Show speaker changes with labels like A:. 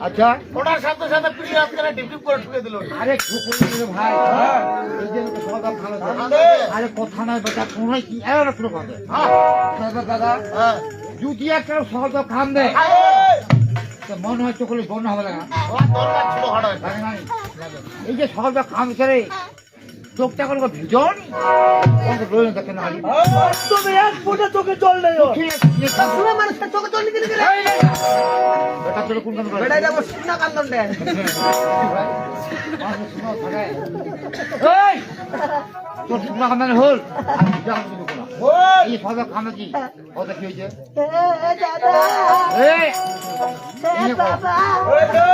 A: আচ্ছা
B: ওটার সাথে সাথে করে করে
A: আরে। আরে কথা নাই বেটা কি
B: হ্যাঁ,
A: দাদা। যদি একটা সহজ খাম দে
B: এই,
A: তো মনে হয় চোখলে বন্য হবে না। এই যে সহজ খাম ছেড়ে চোখটা করে ভিজন। রয়ে দেখে না হারি
B: তুমি এক ফুটে চোখে জল নেই
C: মানুষের চোখে চল নিতে
A: বেটা কাম
C: যাব শুকনা কান্দন দেয়।
A: তোর শুকনা কাম হল। এই কি হয়েছে
C: দাদা
A: এই